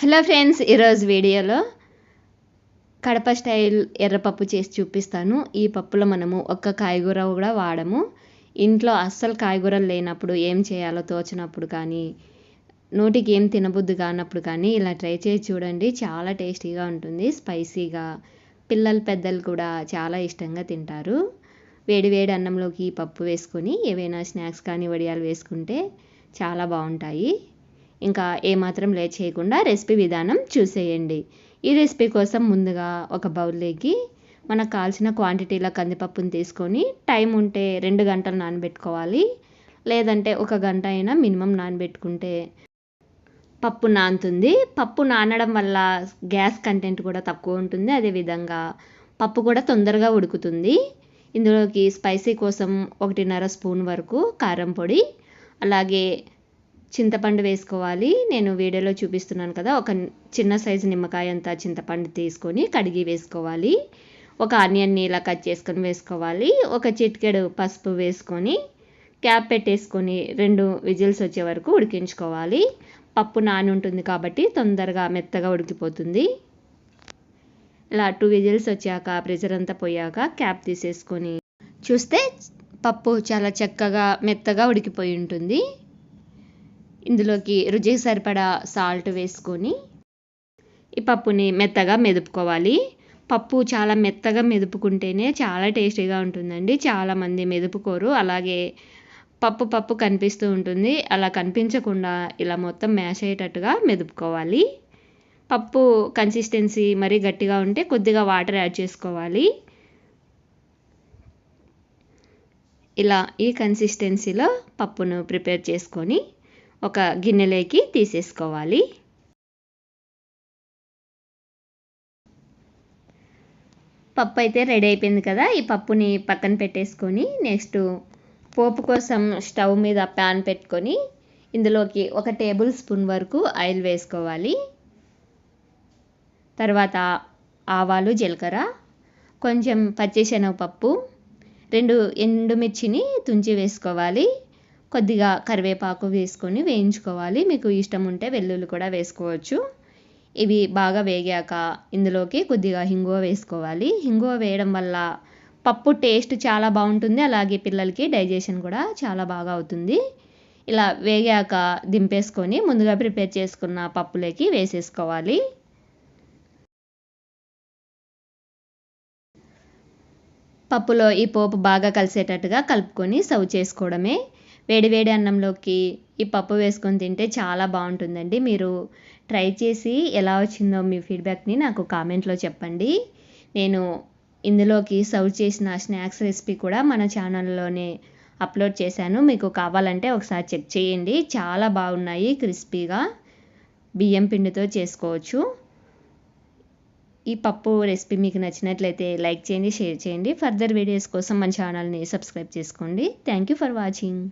Hello friends ఈరోజు వీడియోలో Kadapa style ఎర్రపప్పు చేసి చూపిస్తాను. ఈ పప్పులో మనము ఒక్క కాయగూర కూడా వాడము. ఇంట్లో అస్సలు కాయగూరలు లేనప్పుడు ఏం చేయాలో తోచినప్పుడు కానీ నోటికి ఏం తినబుద్ధి కానప్పుడు కానీ ఇలా ట్రై చేసి చూడండి. చాలా టేస్టీగా ఉంటుంది స్పైసీగా. పిల్లలు పెద్దలు కూడా చాలా ఇష్టంగా తింటారు. వేడి వేడి అన్నంలోకి ఈ పప్పు వేసుకొని ఏవైనా స్నాక్స్ కానీ వడియాలు వేసుకుంటే చాలా బాగుంటాయి. ఇంకా ఏమాత్రం లే చేయకుండా రెసిపీ విధానం చూసేయండి. ఈ రెసిపీ కోసం ముందుగా ఒక బౌల్లోకి మనకు కావాల్సిన క్వాంటిటీలో కందిపప్పుని తీసుకొని టైం ఉంటే రెండు గంటలు నానబెట్టుకోవాలి. లేదంటే ఒక గంట అయినా మినిమం నానబెట్టుకుంటే పప్పు నానుతుంది. పప్పు నానడం వల్ల గ్యాస్ కంటెంట్ కూడా తక్కువ ఉంటుంది. అదేవిధంగా పప్పు కూడా తొందరగా ఉడుకుతుంది. ఇందులోకి స్పైసీ కోసం ఒకటిన్నర స్పూన్ వరకు కారం పొడి అలాగే చింతపండు వేసుకోవాలి. నేను వీడియోలో చూపిస్తున్నాను కదా ఒక చిన్న సైజు నిమ్మకాయ అంత చింతపండు తీసుకొని కడిగి వేసుకోవాలి. ఒక ఆనియన్ని ఇలా కట్ చేసుకొని వేసుకోవాలి. ఒక చిటికెడు పసుపు వేసుకొని క్యాప్ పెట్టేసుకొని రెండు విజిల్స్ వచ్చే వరకు ఉడికించుకోవాలి. పప్పు నాని ఉంటుంది కాబట్టి తొందరగా మెత్తగా ఉడికిపోతుంది. ఇలా టూ విజిల్స్ వచ్చాక ప్రెజర్ అంతా పోయాక క్యాప్ తీసేసుకొని చూస్తే పప్పు చాలా చక్కగా మెత్తగా ఉడికిపోయి ఉంటుంది. ఇందులోకి రుచికి సరిపడా సాల్ట్ వేసుకొని ఈ పప్పుని మెత్తగా మెదుపుకోవాలి. పప్పు చాలా మెత్తగా మెదుపుకుంటేనే చాలా టేస్టీగా ఉంటుందండి. చాలామంది మెదుపుకోరు. అలాగే పప్పు పప్పు కనిపిస్తూ ఉంటుంది. అలా కనిపించకుండా ఇలా మొత్తం మ్యాష్ అయ్యేటట్టుగా మెదుపుకోవాలి. పప్పు కన్సిస్టెన్సీ మరీ గట్టిగా ఉంటే కొద్దిగా వాటర్ యాడ్ చేసుకోవాలి. ఇలా ఈ కన్సిస్టెన్సీలో పప్పును ప్రిపేర్ చేసుకొని ఒక గిన్నెలోకి తీసేసుకోవాలి. పప్పు అయితే రెడీ అయిపోయింది కదా ఈ పప్పుని పక్కన పెట్టేసుకొని నెక్స్ట్ పోపు కోసం స్టవ్ మీద ప్యాన్ పెట్టుకొని ఇందులోకి ఒక టేబుల్ స్పూన్ వరకు ఆయిల్ వేసుకోవాలి. తర్వాత ఆవాలు జీలకర్ర కొంచెం పచ్చిశనగపప్పు రెండు ఎండుమిర్చిని తుంచి వేసుకోవాలి. కొద్దిగా కరివేపాకు వేసుకొని వేయించుకోవాలి. మీకు ఇష్టం ఉంటే వెల్లుల్లి కూడా వేసుకోవచ్చు. ఇవి బాగా వేగాక ఇందులోకి కొద్దిగా హింగువ వేసుకోవాలి. హింగువ వేయడం వల్ల పప్పు టేస్ట్ చాలా బాగుంటుంది. అలాగే పిల్లలకి డైజెషన్ కూడా చాలా బాగా అవుతుంది. ఇలా వేగాక దింపేసుకొని ముందుగా ప్రిపేర్ చేసుకున్న పప్పులోకి వేసేసుకోవాలి. పప్పులో ఈ పోపు బాగా కలిసేటట్టుగా కలుపుకొని సర్వ్ చేసుకోవడమే. వేడివేడి అన్నంలోకి ఈ పప్పు వేసుకొని తింటే చాలా బాగుంటుందండి. మీరు ట్రై చేసి ఎలా వచ్చిందో మీ ఫీడ్బ్యాక్ని నాకు కామెంట్లో చెప్పండి. నేను ఇందులోకి సర్వ్ చేసిన స్నాక్స్ రెసిపీ కూడా మన ఛానల్లోనే అప్లోడ్ చేశాను. మీకు కావాలంటే ఒకసారి చెక్ చేయండి. చాలా బాగున్నాయి క్రిస్పీగా బియ్యం పిండితో చేసుకోవచ్చు. ఈ పప్పు రెసిపీ మీకు నచ్చినట్లయితే లైక్ చేయండి షేర్ చేయండి. ఫర్దర్ వీడియోస్ కోసం మన ఛానల్ని సబ్స్క్రైబ్ చేసుకోండి. Thank you for watching.